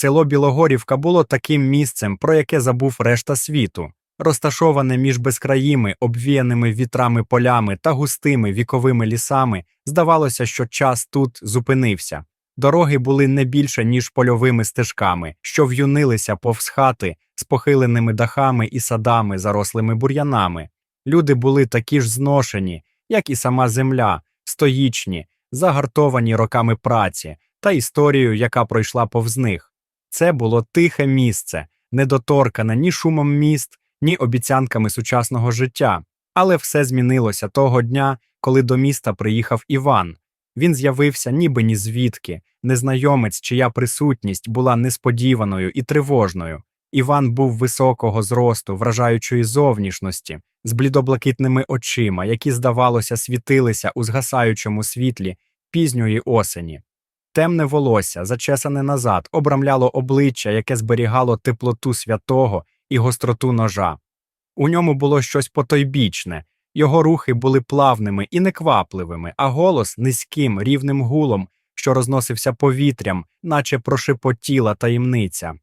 Село Білогорівка було таким місцем, про яке забув решта світу. Розташоване між безкраїми, обвіяними вітрами полями та густими віковими лісами, здавалося, що час тут зупинився. Дороги були не більше, ніж польовими стежками, що в'юнилися повз хати з похиленими дахами і садами, зарослими бур'янами. Люди були такі ж зношені, як і сама земля, стоїчні, загартовані роками праці та історією, яка пройшла повз них. Це було тихе місце, недоторкане ні шумом міст, ні обіцянками сучасного життя. Але все змінилося того дня, коли до міста приїхав Іван. Він з'явився ніби ні звідки, незнайомець, чия присутність була несподіваною і тривожною. Іван був високого зросту, вражаючої зовнішності, з блідоблакитними очима, які, здавалося, світилися у згасаючому світлі пізньої осені. Темне волосся, зачесане назад, обрамляло обличчя, яке зберігало теплоту святого і гостроту ножа. У ньому було щось потойбічне, його рухи були плавними і неквапливими, а голос низьким, рівним гулом, що розносився повітрям, наче прошепотіла таємниця.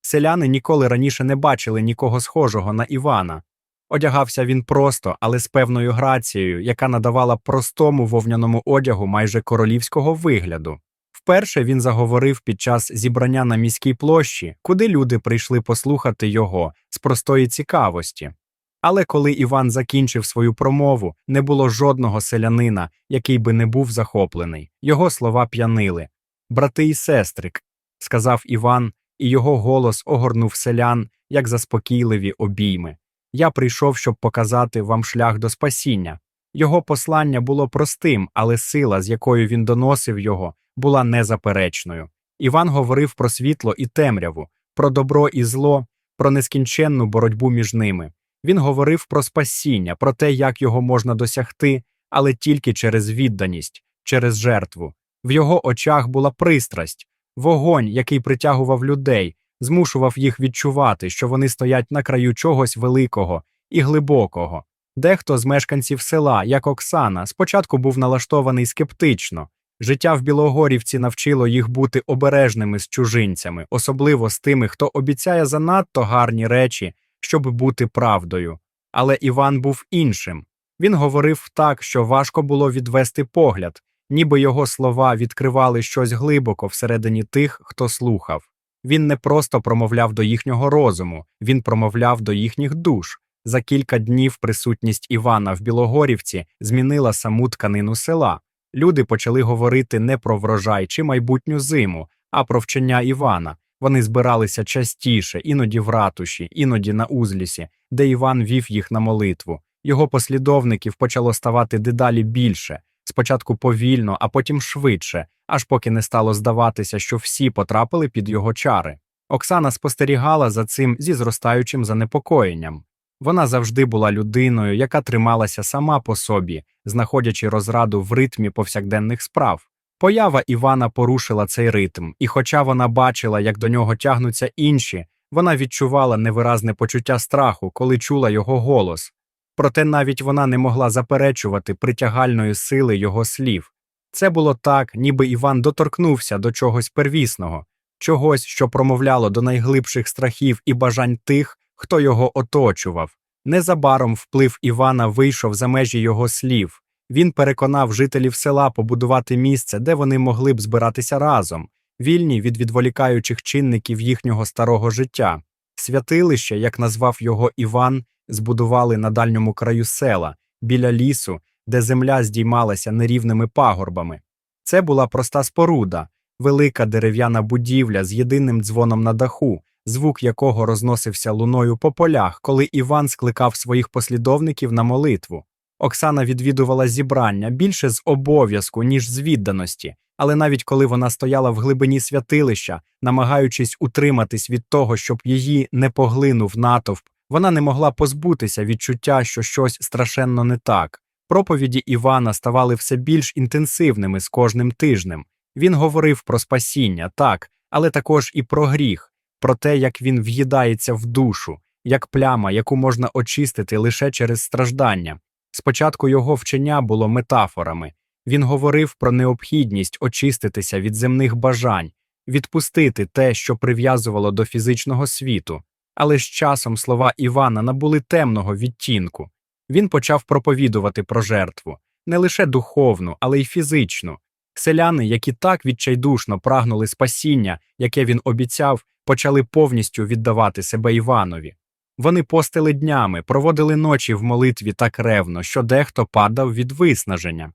Селяни ніколи раніше не бачили нікого схожого на Івана. Одягався він просто, але з певною грацією, яка надавала простому вовняному одягу майже королівського вигляду. Вперше він заговорив під час зібрання на міській площі, куди люди прийшли послухати його з простої цікавості. Але коли Іван закінчив свою промову, не було жодного селянина, який би не був захоплений. Його слова п'янили. Брати і сестри, сказав Іван, і його голос огорнув селян, як заспокійливі обійми. Я прийшов, щоб показати вам шлях до спасіння. Його послання було простим, але сила, з якою він доносив його, була незаперечною. Іван говорив про світло і темряву, про добро і зло, про нескінченну боротьбу між ними. Він говорив про спасіння, про те, як його можна досягти, але тільки через відданість, через жертву. В його очах була пристрасть, вогонь, який притягував людей, змушував їх відчувати, що вони стоять на краю чогось великого і глибокого. Дехто з мешканців села, як Оксана, спочатку був налаштований скептично. Життя в Білогорівці навчило їх бути обережними з чужинцями, особливо з тими, хто обіцяє занадто гарні речі, щоб бути правдою. Але Іван був іншим. Він говорив так, що важко було відвести погляд, ніби його слова відкривали щось глибоко всередині тих, хто слухав. Він не просто промовляв до їхнього розуму, він промовляв до їхніх душ. За кілька днів присутність Івана в Білогорівці змінила саму тканину села. Люди почали говорити не про врожай чи майбутню зиму, а про вчення Івана. Вони збиралися частіше, іноді в ратуші, іноді на узлісі, де Іван вів їх на молитву. Його послідовників почало ставати дедалі більше, спочатку повільно, а потім швидше, аж поки не стало здаватися, що всі потрапили під його чари. Оксана спостерігала за цим зі зростаючим занепокоєнням. Вона завжди була людиною, яка трималася сама по собі, знаходячи розраду в ритмі повсякденних справ. Поява Івана порушила цей ритм, і, хоча вона бачила, як до нього тягнуться інші, вона відчувала невиразне почуття страху, коли чула його голос. Проте навіть вона не могла заперечувати притягальної сили його слів. Це було так, ніби Іван доторкнувся до чогось первісного, чогось, що промовляло до найглибших страхів і бажань тих, хто його оточував. Незабаром вплив Івана вийшов за межі його слів. Він переконав жителів села побудувати місце, де вони могли б збиратися разом, вільні від відволікаючих чинників їхнього старого життя. Святилище, як назвав його Іван, збудували на дальньому краю села, біля лісу, де земля здіймалася нерівними пагорбами. Це була проста споруда, велика дерев'яна будівля з єдиним дзвоном на даху, звук якого розносився луною по полях, коли Іван скликав своїх послідовників на молитву. Оксана відвідувала зібрання більше з обов'язку, ніж з відданості, але навіть коли вона стояла в глибині святилища, намагаючись утриматись від того, щоб її не поглинув натовп, вона не могла позбутися відчуття, що щось страшенно не так. Проповіді Івана ставали все більш інтенсивними з кожним тижнем. Він говорив про спасіння, так, але також і про гріх, про те, як він в'їдається в душу, як пляма, яку можна очистити лише через страждання. Спочатку його вчення було метафорами. Він говорив про необхідність очиститися від земних бажань, відпустити те, що прив'язувало до фізичного світу. Але з часом слова Івана набули темного відтінку. Він почав проповідувати про жертву не лише духовну, але й фізичну. Селяни, які так відчайдушно прагнули спасіння, яке він обіцяв, почали повністю віддавати себе Іванові. Вони постили днями, проводили ночі в молитві так ревно, що дехто падав від виснаження.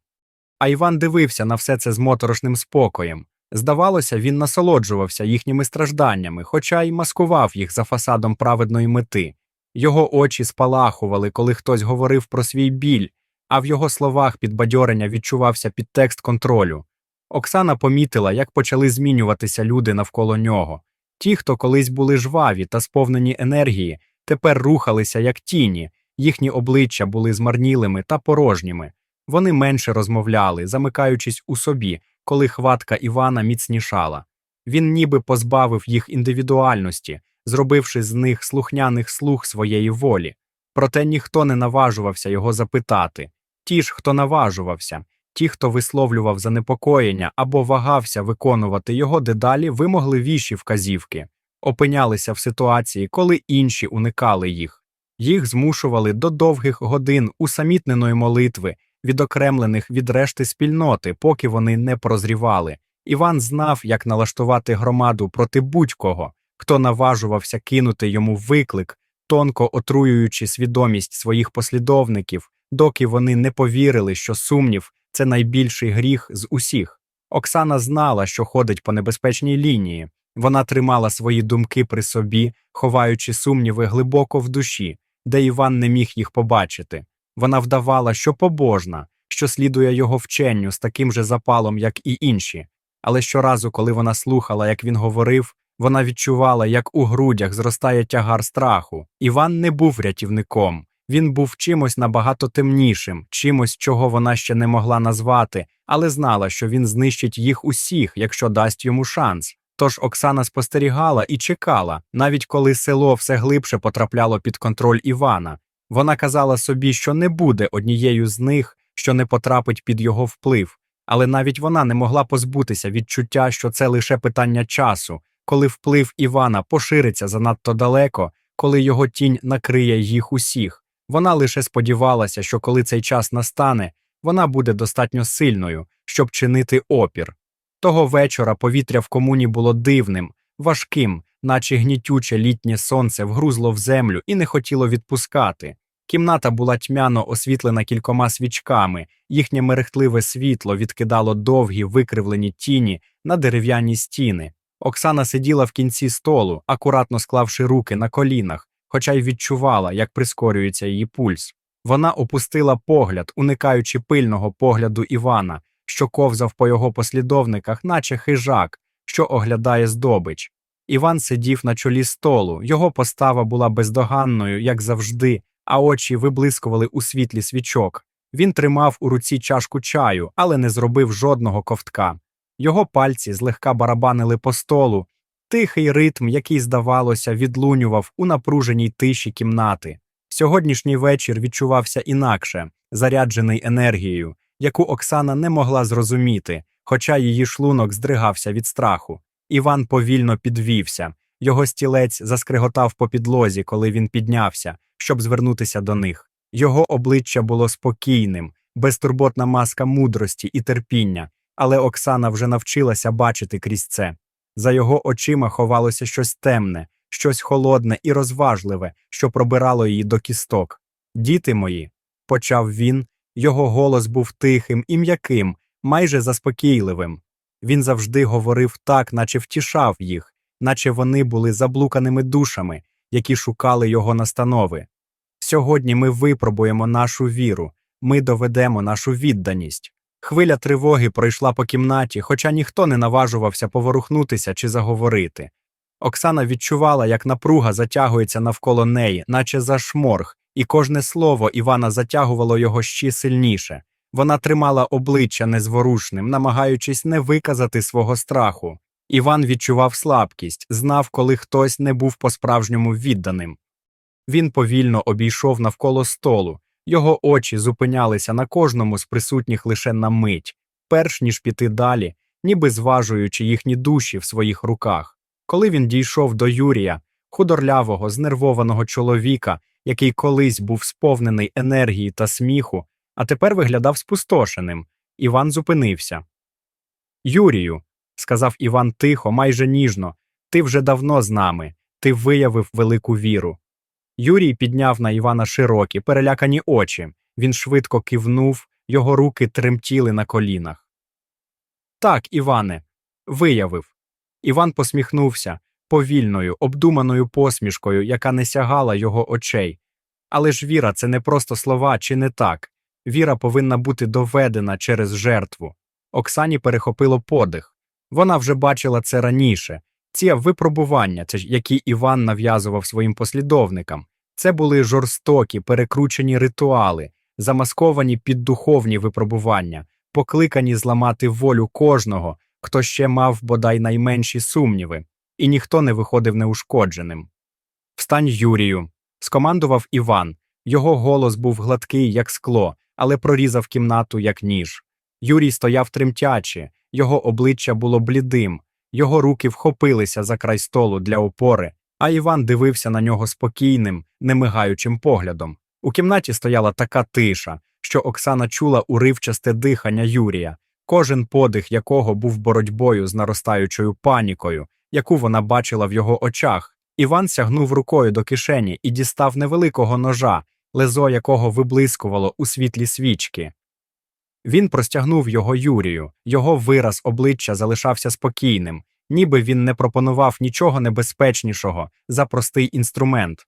А Іван дивився на все це з моторошним спокоєм. Здавалося, він насолоджувався їхніми стражданнями, хоча й маскував їх за фасадом праведної мети. Його очі спалахували, коли хтось говорив про свій біль, а в його словах підбадьорення відчувався підтекст контролю. Оксана помітила, як почали змінюватися люди навколо нього. Ті, хто колись були жваві та сповнені енергії, тепер рухалися як тіні, їхні обличчя були змарнілими та порожніми. Вони менше розмовляли, замикаючись у собі, коли хватка Івана міцнішала. Він ніби позбавив їх індивідуальності, зробивши з них слухняних слуг своєї волі. Проте ніхто не наважувався його запитати. Ті ж, хто наважувався, ті, хто висловлював занепокоєння або вагався виконувати його дедалі вимогливіші вказівки, опинялися в ситуації, коли інші уникали їх. Їх змушували до довгих годин усамітненої молитви, відокремлених від решти спільноти, поки вони не прозрівали. Іван знав, як налаштувати громаду проти будь-кого, хто наважувався кинути йому виклик, тонко отруюючи свідомість своїх послідовників, доки вони не повірили, що сумнів це найбільший гріх з усіх. Оксана знала, що ходить по небезпечній лінії. Вона тримала свої думки при собі, ховаючи сумніви глибоко в душі, де Іван не міг їх побачити. Вона вдавала, що побожна, що слідує його вченню з таким же запалом, як і інші. Але щоразу, коли вона слухала, як він говорив, вона відчувала, як у грудях зростає тягар страху. Іван не був рятівником, він був чимось набагато темнішим, чимось, чого вона ще не могла назвати, але знала, що він знищить їх усіх, якщо дасть йому шанс. Тож Оксана спостерігала і чекала, навіть коли село все глибше потрапляло під контроль Івана. Вона казала собі, що не буде однією з них, що не потрапить під його вплив, але навіть вона не могла позбутися відчуття, що це лише питання часу, коли вплив Івана пошириться занадто далеко, коли його тінь накриє їх усіх. Вона лише сподівалася, що коли цей час настане, вона буде достатньо сильною, щоб чинити опір. Того вечора повітря в комуні було дивним, важким, наче гнітюче літнє сонце вгрузло в землю і не хотіло відпускати. Кімната була тьмяно освітлена кількома свічками, їхнє мерехтливе світло відкидало довгі викривлені тіні на дерев'яні стіни. Оксана сиділа в кінці столу, акуратно склавши руки на колінах, хоча й відчувала, як прискорюється її пульс. Вона опустила погляд, уникаючи пильного погляду Івана, що ковзав по його послідовниках, наче хижак, що оглядає здобич. Іван сидів на чолі столу, його постава була бездоганною, як завжди, а очі виблискували у світлі свічок. Він тримав у руці чашку чаю, але не зробив жодного ковтка. Його пальці злегка барабанили по столу, тихий ритм, який, здавалося, відлунював у напруженій тиші кімнати. Сьогоднішній вечір відчувався інакше, заряджений енергією, яку Оксана не могла зрозуміти, хоча її шлунок здригався від страху. Іван повільно підвівся, його стілець заскриготав по підлозі, коли він піднявся, щоб звернутися до них. Його обличчя було спокійним, безтурботна маска мудрості і терпіння, але Оксана вже навчилася бачити крізь це. За його очима ховалося щось темне, щось холодне і розважливе, що пробирало її до кісток. Діти мої, почав він, його голос був тихим і м'яким, майже заспокійливим. Він завжди говорив так, наче втішав їх, наче вони були заблуканими душами, які шукали його настанови. Сьогодні ми випробуємо нашу віру, ми доведемо нашу відданість. Хвиля тривоги пройшла по кімнаті, хоча ніхто не наважувався поворухнутися чи заговорити. Оксана відчувала, як напруга затягується навколо неї, наче за шморг, і кожне слово Івана затягувало його ще сильніше. Вона тримала обличчя незворушним, намагаючись не виказати свого страху. Іван відчував слабкість, знав, коли хтось не був по-справжньому відданим. Він повільно обійшов навколо столу, його очі зупинялися на кожному з присутніх лише на мить. Перш ніж піти далі, ніби зважуючи їхні душі в своїх руках. Коли він дійшов до Юрія, худорлявого, знервованого чоловіка, який колись був сповнений енергії та сміху, а тепер виглядав спустошеним, Іван зупинився. Юрію, сказав Іван тихо, майже ніжно, ти вже давно з нами, ти виявив велику віру. Юрій підняв на Івана широкі, перелякані очі. Він швидко кивнув, його руки тремтіли на колінах. Так, Іване, виявив. Іван посміхнувся повільною, обдуманою посмішкою, яка не сягала його очей. Але ж віра це не просто слова, чи не так. Віра повинна бути доведена через жертву. Оксані перехопило подих. Вона вже бачила це раніше. Ці випробування, які Іван нав'язував своїм послідовникам, це були жорстокі, перекручені ритуали, замасковані під духовні випробування, покликані зламати волю кожного, хто ще мав бодай найменші сумніви, і ніхто не виходив неушкодженим. Встань, Юрію, скомандував Іван. Його голос був гладкий, як скло, але прорізав кімнату, як ніж. Юрій стояв тремтячи, його обличчя було блідим, його руки вхопилися за край столу для опори, а Іван дивився на нього спокійним, немигаючим поглядом. У кімнаті стояла така тиша, що Оксана чула уривчасте дихання Юрія, кожен подих якого був боротьбою з наростаючою панікою, яку вона бачила в його очах. Іван сягнув рукою до кишені і дістав невеликого ножа, лезо якого виблискувало у світлі свічки. Він простягнув його Юрію, його вираз обличчя залишався спокійним, ніби він не пропонував нічого небезпечнішого за простий інструмент.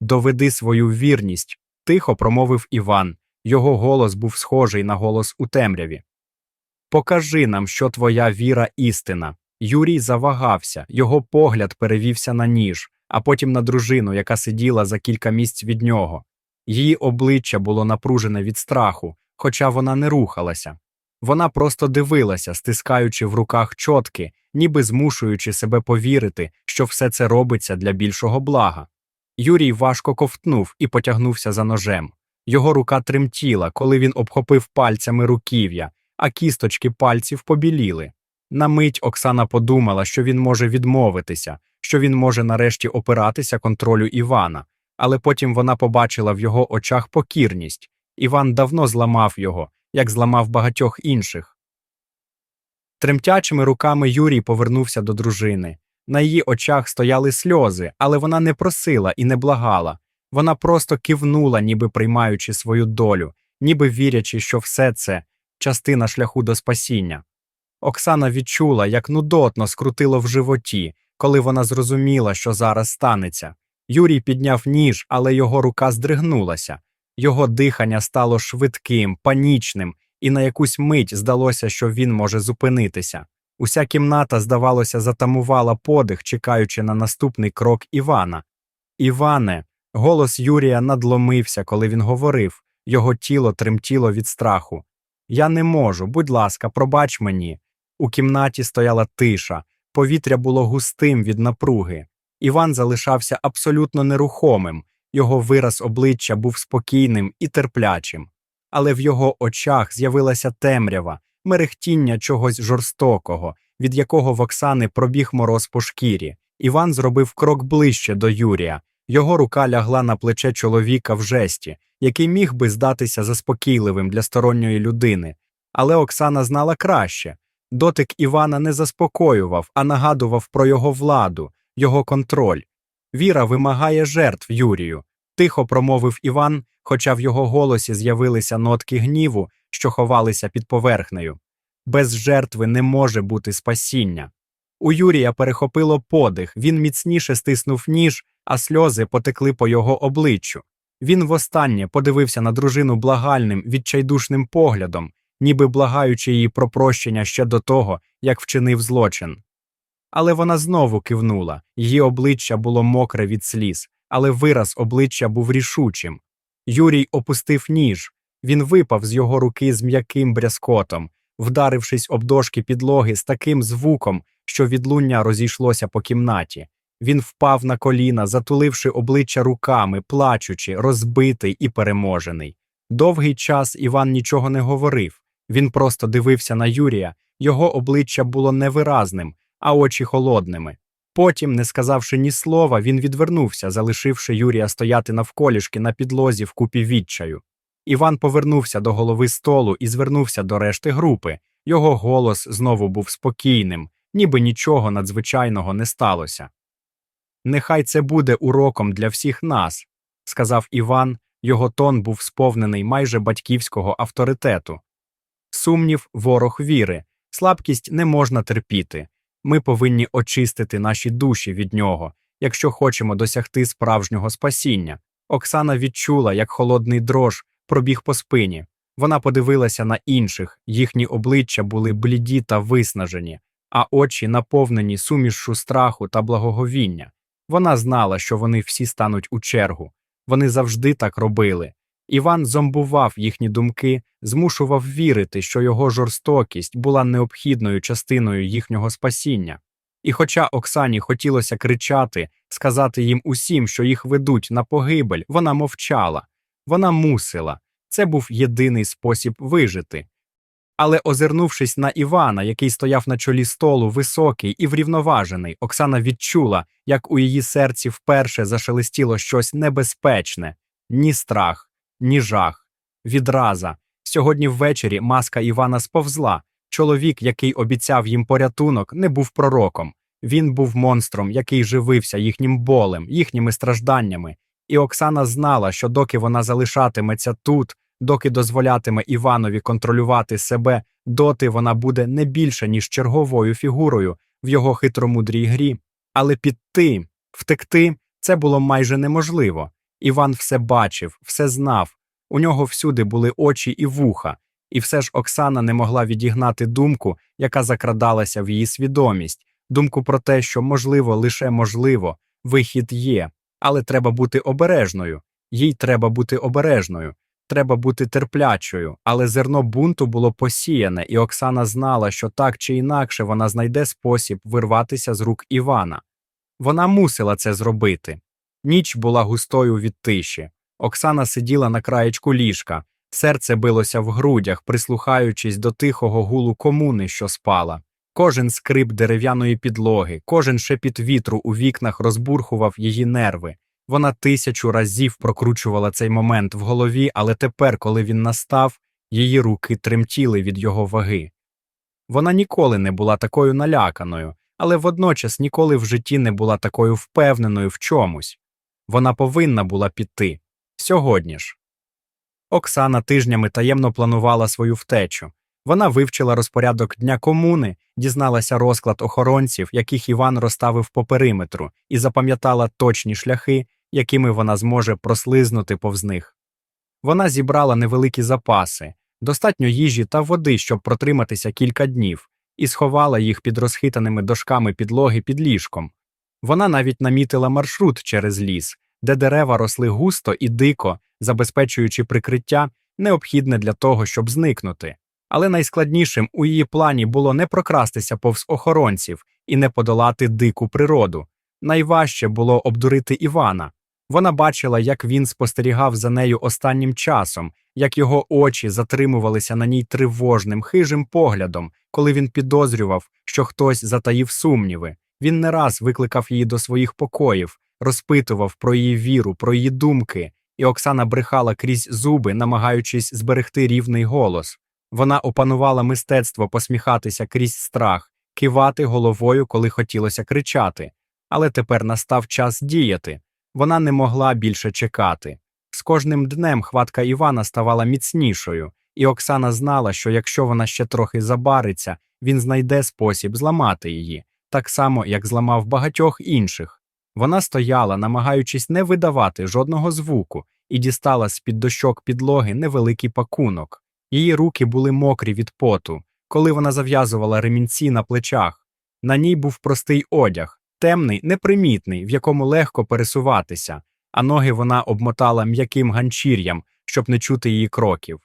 Доведи свою вірність, тихо промовив Іван. Його голос був схожий на голос у темряві. Покажи нам, що твоя віра істина. Юрій завагався, його погляд перевівся на ніж, а потім на дружину, яка сиділа за кілька місць від нього. Її обличчя було напружене від страху, хоча вона не рухалася. Вона просто дивилася, стискаючи в руках чотки, ніби змушуючи себе повірити, що все це робиться для більшого блага. Юрій важко ковтнув і потягнувся за ножем. Його рука тремтіла, коли він обхопив пальцями руків'я, а кісточки пальців побіліли. На мить Оксана подумала, що він може відмовитися, що він може нарешті опиратися контролю Івана, але потім вона побачила в його очах покірність. Іван давно зламав його, як зламав багатьох інших. Тремтячими руками Юрій повернувся до дружини. На її очах стояли сльози, але вона не просила і не благала. Вона просто кивнула, ніби приймаючи свою долю, ніби вірячи, що все це частина шляху до спасіння. Оксана відчула, як нудотно скрутило в животі, коли вона зрозуміла, що зараз станеться. Юрій підняв ніж, але його рука здригнулася. Його дихання стало швидким, панічним, і на якусь мить здалося, що він може зупинитися. Уся кімната, здавалося, затамувала подих, чекаючи на наступний крок Івана. Іване, голос Юрія надломився, коли він говорив, його тіло тремтіло від страху. Я не можу, будь ласка, пробач мені. У кімнаті стояла тиша, повітря було густим від напруги. Іван залишався абсолютно нерухомим, його вираз обличчя був спокійним і терплячим, але в його очах з'явилася темрява, мерехтіння чогось жорстокого, від якого в Оксани пробіг мороз по шкірі. Іван зробив крок ближче до Юрія. Його рука лягла на плече чоловіка в жесті, який міг би здатися заспокійливим для сторонньої людини. Але Оксана знала краще. Дотик Івана не заспокоював, а нагадував про його владу, його контроль. Віра вимагає жертв Юрію, тихо промовив Іван, хоча в його голосі з'явилися нотки гніву, що ховалися під поверхнею. Без жертви не може бути спасіння. У Юрія перехопило подих, він міцніше стиснув ніж, а сльози потекли по його обличчю. Він востаннє подивився на дружину благальним, відчайдушним поглядом, ніби благаючи її про прощення ще до того, як вчинив злочин. Але вона знову кивнула, її обличчя було мокре від сліз, але вираз обличчя був рішучим. Юрій опустив ніж, він випав з його руки з м'яким брязкотом, вдарившись об дошки підлоги з таким звуком, що відлуння розійшлося по кімнаті. Він впав на коліна, затуливши обличчя руками, плачучи, розбитий і переможений. Довгий час Іван нічого не говорив. Він просто дивився на Юрія, його обличчя було невиразним, а очі холодними. Потім, не сказавши ні слова, він відвернувся, залишивши Юрія стояти навколішки на підлозі в купі відчаю. Іван повернувся до голови столу і звернувся до решти групи. Його голос знову був спокійним, ніби нічого надзвичайного не сталося. Нехай це буде уроком для всіх нас, сказав Іван, його тон був сповнений майже батьківського авторитету. Сумнів, ворог віри, слабкість не можна терпіти. Ми повинні очистити наші душі від нього, якщо хочемо досягти справжнього спасіння. Оксана відчула, як холодний дрож пробіг по спині. Вона подивилася на інших, їхні обличчя були бліді та виснажені, а очі наповнені сумішшу страху та благоговіння. Вона знала, що вони всі стануть у чергу. Вони завжди так робили. Іван зомбував їхні думки, змушував вірити, що його жорстокість була необхідною частиною їхнього спасіння. І хоча Оксані хотілося кричати, сказати їм усім, що їх ведуть на погибель, вона мовчала. Вона мусила. Це був єдиний спосіб вижити. Але, озирнувшись на Івана, який стояв на чолі столу, високий і врівноважений, Оксана відчула, як у її серці вперше зашелестіло щось небезпечне ні страх, ні жах, відраза. Сьогодні ввечері маска Івана сповзла. Чоловік, який обіцяв їм порятунок, не був пророком. Він був монстром, який живився їхнім болем, їхніми стражданнями. І Оксана знала, що доки вона залишатиметься тут, доки дозволятиме Іванові контролювати себе, доти вона буде не більше, ніж черговою фігурою в його хитромудрій грі. Але піти, втекти це було майже неможливо. Іван все бачив, все знав. У нього всюди були очі і вуха, і все ж Оксана не могла відігнати думку, яка закрадалася в її свідомість, думку про те, що можливо, лише можливо, вихід є, але треба бути обережною. Їй треба бути обережною, треба бути терплячою, але зерно бунту було посіяне, і Оксана знала, що так чи інакше вона знайде спосіб вирватися з рук Івана. Вона мусила це зробити. Ніч була густою від тиші. Оксана сиділа на краєчку ліжка, серце билося в грудях, прислухаючись до тихого гулу комуни, що спала. Кожен скрип дерев'яної підлоги, кожен шепіт вітру у вікнах розбурхував її нерви. Вона тисячу разів прокручувала цей момент в голові, але тепер, коли він настав, її руки тремтіли від його ваги. Вона ніколи не була такою наляканою, але водночас ніколи в житті не була такою впевненою в чомусь. Вона повинна була піти. Сьогодні ж. Оксана тижнями таємно планувала свою втечу. Вона вивчила розпорядок дня комуни, дізналася розклад охоронців, яких Іван розставив по периметру, і запам'ятала точні шляхи, якими вона зможе прослизнути повз них. Вона зібрала невеликі запаси, достатньо їжі та води, щоб протриматися кілька днів, і сховала їх під розхитаними дошками підлоги під ліжком. Вона навіть намітила маршрут через ліс, де дерева росли густо і дико, забезпечуючи прикриття, необхідне для того, щоб зникнути. Але найскладнішим у її плані було не прокрастися повз охоронців і не подолати дику природу. Найважче було обдурити Івана. Вона бачила, як він спостерігав за нею останнім часом, як його очі затримувалися на ній тривожним, хижим поглядом, коли він підозрював, що хтось затаїв сумніви. Він не раз викликав її до своїх покоїв, розпитував про її віру, про її думки, і Оксана брехала крізь зуби, намагаючись зберегти рівний голос. Вона опанувала мистецтво посміхатися крізь страх, кивати головою, коли хотілося кричати. Але тепер настав час діяти. Вона не могла більше чекати. З кожним днем хватка Івана ставала міцнішою, і Оксана знала, що якщо вона ще трохи забариться, він знайде спосіб зламати її, так само, як зламав багатьох інших. Вона стояла, намагаючись не видавати жодного звуку, і дістала з під дощок підлоги невеликий пакунок. Її руки були мокрі від поту, коли вона зав'язувала ремінці на плечах. На ній був простий одяг, темний, непримітний, в якому легко пересуватися, а ноги вона обмотала м'яким ганчір'ям, щоб не чути її кроків.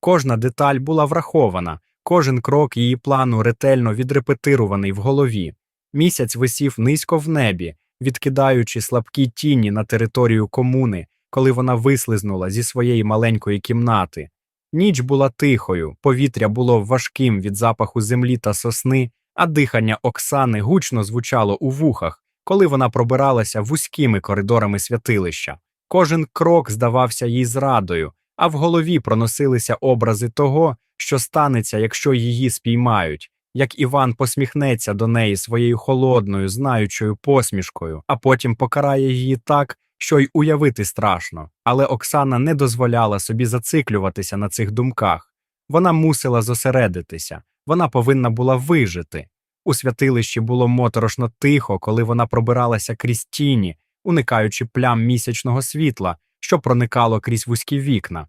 Кожна деталь була врахована, кожен крок її плану ретельно відрепетирований в голові. Місяць висів низько в небі, відкидаючи слабкі тіні на територію комуни, коли вона вислизнула зі своєї маленької кімнати. Ніч була тихою, повітря було важким від запаху землі та сосни, а дихання Оксани гучно звучало у вухах, коли вона пробиралася вузькими коридорами святилища. Кожен крок здавався їй зрадою, а в голові проносилися образи того, що станеться, якщо її спіймають, як Іван посміхнеться до неї своєю холодною, знаючою посмішкою, а потім покарає її так, що й уявити страшно. Але Оксана не дозволяла собі зациклюватися на цих думках. Вона мусила зосередитися, вона повинна була вижити. У святилищі було моторошно тихо, коли вона пробиралася крізь тіні, уникаючи плям місячного світла, що проникало крізь вузькі вікна.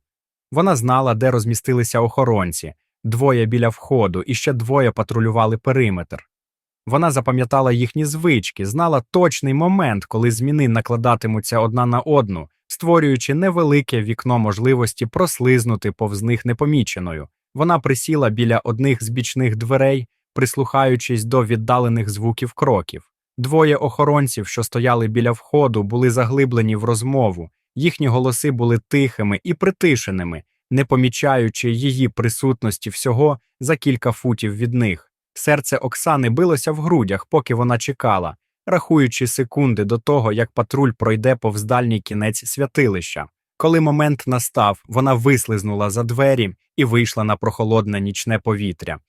Вона знала, де розмістилися охоронці, двоє біля входу і ще двоє патрулювали периметр. Вона запам'ятала їхні звички, знала точний момент, коли зміни накладатимуться одна на одну, створюючи невелике вікно можливості прослизнути повз них непоміченою. Вона присіла біля одних з бічних дверей, прислухаючись до віддалених звуків кроків. Двоє охоронців, що стояли біля входу, були заглиблені в розмову, їхні голоси були тихими і притишеними, не помічаючи її присутності всього за кілька футів від них. Серце Оксани билося в грудях, поки вона чекала, рахуючи секунди до того, як патруль пройде повз дальній кінець святилища. Коли момент настав, вона вислизнула за двері і вийшла на прохолодне нічне повітря.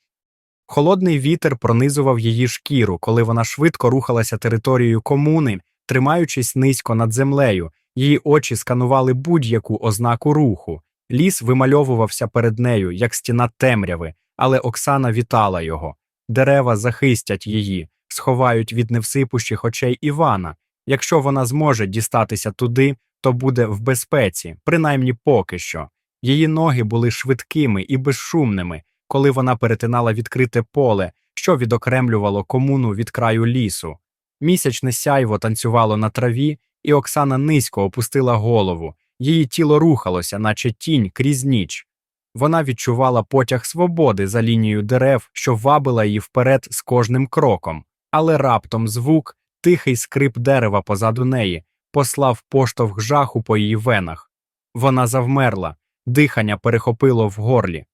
Холодний вітер пронизував її шкіру, коли вона швидко рухалася територією комуни, тримаючись низько над землею, її очі сканували будь-яку ознаку руху. Ліс вимальовувався перед нею, як стіна темряви, але Оксана вітала його. Дерева захистять її, сховають від невсипущих очей Івана. Якщо вона зможе дістатися туди, то буде в безпеці, принаймні поки що. Її ноги були швидкими і безшумними, коли вона перетинала відкрите поле, що відокремлювало комуну від краю лісу. Місячне сяйво танцювало на траві, і Оксана низько опустила голову. Її тіло рухалося, наче тінь крізь ніч. Вона відчувала потяг свободи за лінією дерев, що вабила її вперед з кожним кроком, але раптом звук, тихий скрип дерева позаду неї, послав поштовх жаху по її венах. Вона завмерла, дихання перехопило в горлі.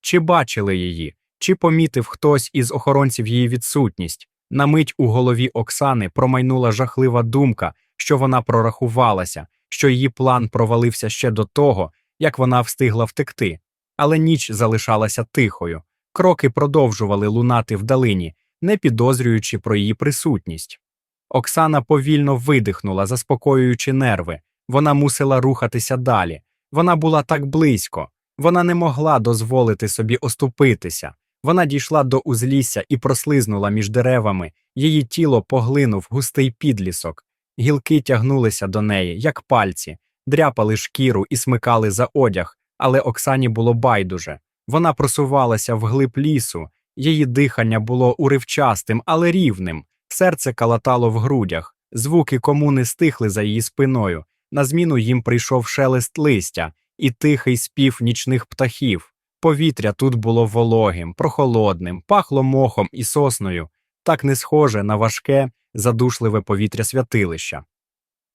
Чи бачили її, чи помітив хтось із охоронців її відсутність? На мить у голові Оксани промайнула жахлива думка, що вона прорахувалася, що її план провалився ще до того, як вона встигла втекти. Але ніч залишалася тихою, кроки продовжували лунати вдалині, не підозрюючи про її присутність. Оксана повільно видихнула, заспокоюючи нерви. Вона мусила рухатися далі. Вона була так близько. Вона не могла дозволити собі оступитися. Вона дійшла до узлісся і прослизнула між деревами. Її тіло поглинув густий підлісок. Гілки тягнулися до неї, як пальці, дряпали шкіру і смикали за одяг, але Оксані було байдуже. Вона просувалася вглиб лісу, її дихання було уривчастим, але рівним, серце калатало в грудях, звуки комуни стихли за її спиною. На зміну їм прийшов шелест листя і тихий спів нічних птахів. Повітря тут було вологим, прохолодним, пахло мохом і сосною, так не схоже на важке, задушливе повітря святилища.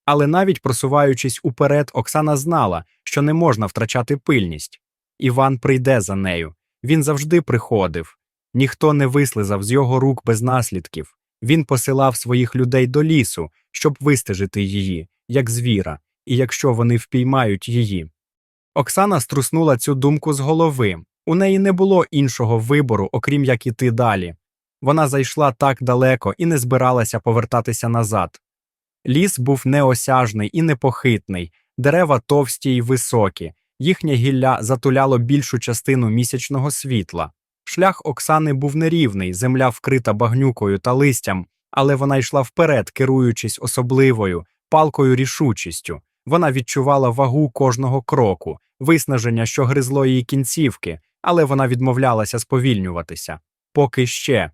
Але навіть просуваючись уперед, Оксана знала, що не можна втрачати пильність. Іван прийде за нею. Він завжди приходив. Ніхто не вислизав з його рук без наслідків. Він посилав своїх людей до лісу, щоб вистежити її, як звіра, і якщо вони впіймають її. Оксана струснула цю думку з голови. У неї не було іншого вибору, окрім як іти далі. Вона зайшла так далеко і не збиралася повертатися назад. Ліс був неосяжний і непохитний, дерева товсті й високі, їхнє гілля затуляло більшу частину місячного світла. Шлях Оксани був нерівний, земля вкрита багнюкою та листям, але вона йшла вперед, керуючись особливою, палкою рішучістю. Вона відчувала вагу кожного кроку, виснаження, що гризло її кінцівки, але вона відмовлялася сповільнюватися. Поки ще.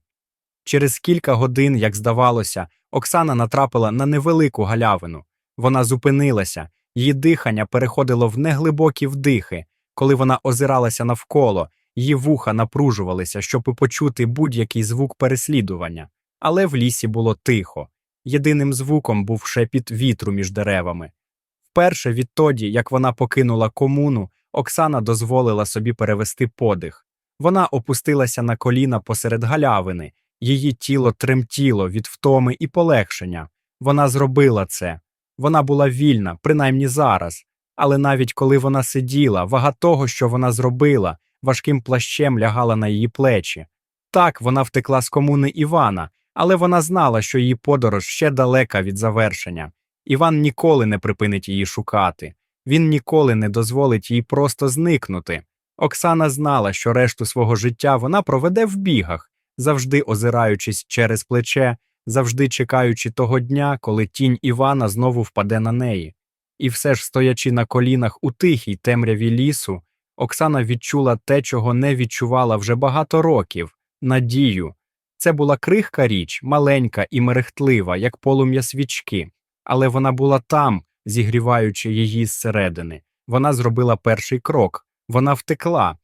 Через кілька годин, як здавалося, Оксана натрапила на невелику галявину. Вона зупинилася, її дихання переходило в неглибокі вдихи. Коли вона озиралася навколо, її вуха напружувалися, щоб почути будь-який звук переслідування. Але в лісі було тихо. Єдиним звуком був шепіт вітру між деревами. Вперше відтоді, як вона покинула комуну, Оксана дозволила собі перевести подих. Вона опустилася на коліна посеред галявини, її тіло тремтіло від втоми і полегшення. Вона зробила це. Вона була вільна, принаймні зараз. Але навіть коли вона сиділа, вага того, що вона зробила, важким плащем лягала на її плечі. Так, вона втекла з комуни Івана, але вона знала, що її подорож ще далека від завершення. Іван ніколи не припинить її шукати. Він ніколи не дозволить їй просто зникнути. Оксана знала, що решту свого життя вона проведе в бігах, завжди озираючись через плече, завжди чекаючи того дня, коли тінь Івана знову впаде на неї. І все ж, стоячи на колінах у тихій темряві лісу, Оксана відчула те, чого не відчувала вже багато років надію. Це була крихка річ, маленька і мерехтлива, як полум'я свічки, але вона була там, зігріваючи її зсередини. Вона зробила перший крок, вона втекла,